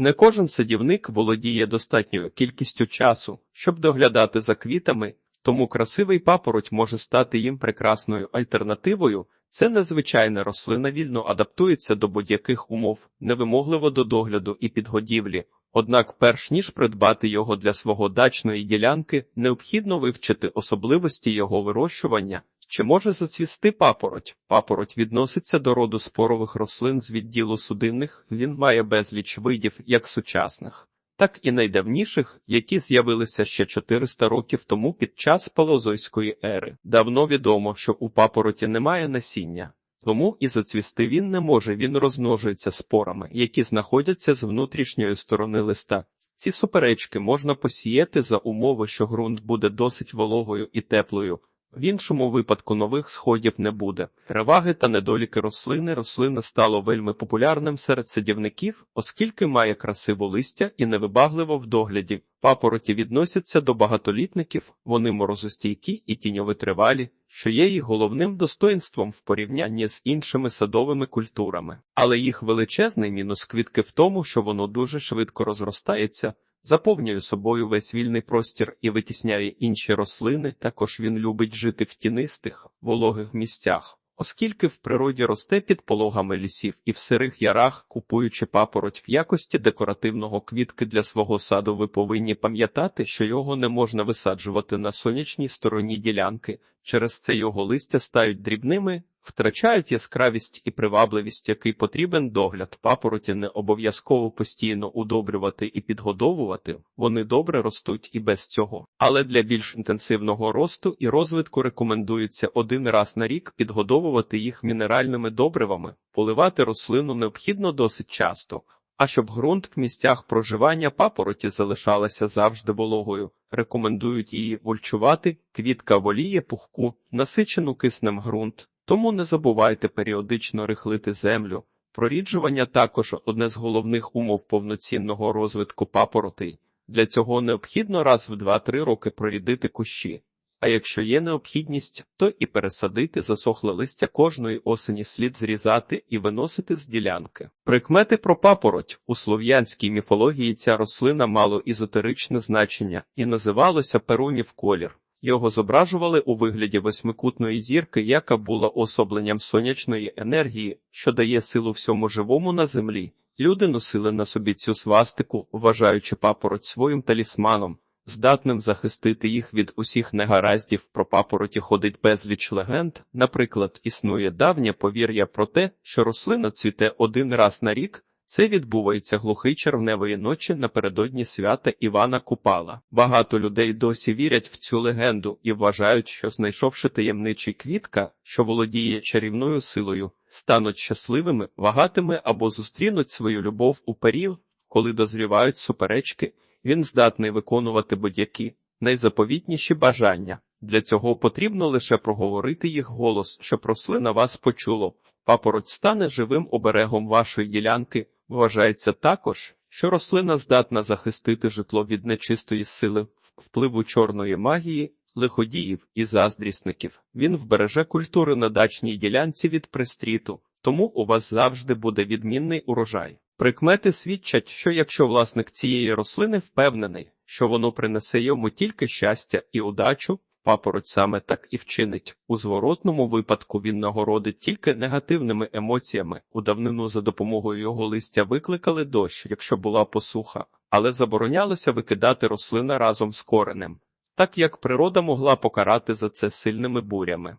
Не кожен садівник володіє достатньою кількістю часу, щоб доглядати за квітами, тому красивий папороть може стати їм прекрасною альтернативою. Це незвичайна рослина вільно адаптується до будь-яких умов, невимогливо до догляду і підгодівлі. Однак, перш ніж придбати його для свого дачної ділянки, необхідно вивчити особливості його вирощування. Чи може зацвісти папороть? Папороть відноситься до роду спорових рослин з відділу судинних, він має безліч видів як сучасних, так і найдавніших, які з'явилися ще 400 років тому під час палеозойської ери. Давно відомо, що у папороті немає насіння. Тому і зацвісти він не може, він розмножується спорами, які знаходяться з внутрішньої сторони листа. Ці суперечки можна посіяти за умови, що ґрунт буде досить вологою і теплою. В іншому випадку нових сходів не буде. Переваги та недоліки рослини рослина стало вельми популярним серед садівників, оскільки має красиву листя і невибагливо в догляді. Папороті відносяться до багатолітників, вони морозостійкі і тіньовитривалі, що є їх головним достоїнством в порівнянні з іншими садовими культурами. Але їх величезний мінус квітки в тому, що воно дуже швидко розростається, заповнює собою весь вільний простір і витісняє інші рослини. Також він любить жити в тінистих, вологих місцях. Оскільки в природі росте під пологами лісів і в сирих ярах, купуючи папороть в якості декоративного квітки для свого саду, ви повинні пам'ятати, що його не можна висаджувати на сонячній стороні ділянки, через це його листя стають дрібними, втрачають яскравість і привабливість, який потрібен догляд. Папороті не обов'язково постійно удобрювати і підгодовувати, вони добре ростуть і без цього. Але для більш інтенсивного росту і розвитку рекомендується один раз на рік підгодовувати їх мінеральними добривами, поливати рослину необхідно досить часто. А щоб ґрунт в місцях проживання папороті залишалася завжди вологою, рекомендують її вольчувати, квітка воліє пухку, насичену киснем ґрунт, тому не забувайте періодично рихлити землю. Проріджування також одне з головних умов повноцінного розвитку папоротей. Для цього необхідно раз в 2-3 роки прорідити кущі. А якщо є необхідність, то і пересадити засохле листя кожної осені слід зрізати і виносити з ділянки. Прикмети про папороть у слов'янській міфології ця рослина мало ізотеричне значення і називалося перунів колір. Його зображували у вигляді восьмикутної зірки, яка була особленням сонячної енергії, що дає силу всьому живому на землі. Люди носили на собі цю свастику, вважаючи папороть своїм талісманом здатним захистити їх від усіх негараздів. Про папороті ходить безліч легенд. Наприклад, існує давнє повір'я про те, що рослина цвіте один раз на рік. Це відбувається глухий червневої ночі напередодні свята Івана Купала. Багато людей досі вірять в цю легенду і вважають, що знайшовши таємничий квітка, що володіє чарівною силою, стануть щасливими, вагатими або зустрінуть свою любов у період, коли дозрівають суперечки. Він здатний виконувати будь-які найзаповітніші бажання. Для цього потрібно лише проговорити їх голос, щоб рослина вас почуло. Папороть стане живим оберегом вашої ділянки. Вважається також, що рослина здатна захистити житло від нечистої сили, впливу чорної магії, лиходіїв і заздрісників. Він вбереже культури на дачній ділянці від пристріту, тому у вас завжди буде відмінний урожай. Прикмети свідчать, що якщо власник цієї рослини впевнений, що воно принесе йому тільки щастя і удачу, папороть саме так і вчинить. У зворотному випадку він нагородить тільки негативними емоціями. У давнину за допомогою його листя викликали дощ, якщо була посуха, але заборонялося викидати рослина разом з коренем, так як природа могла покарати за це сильними бурями.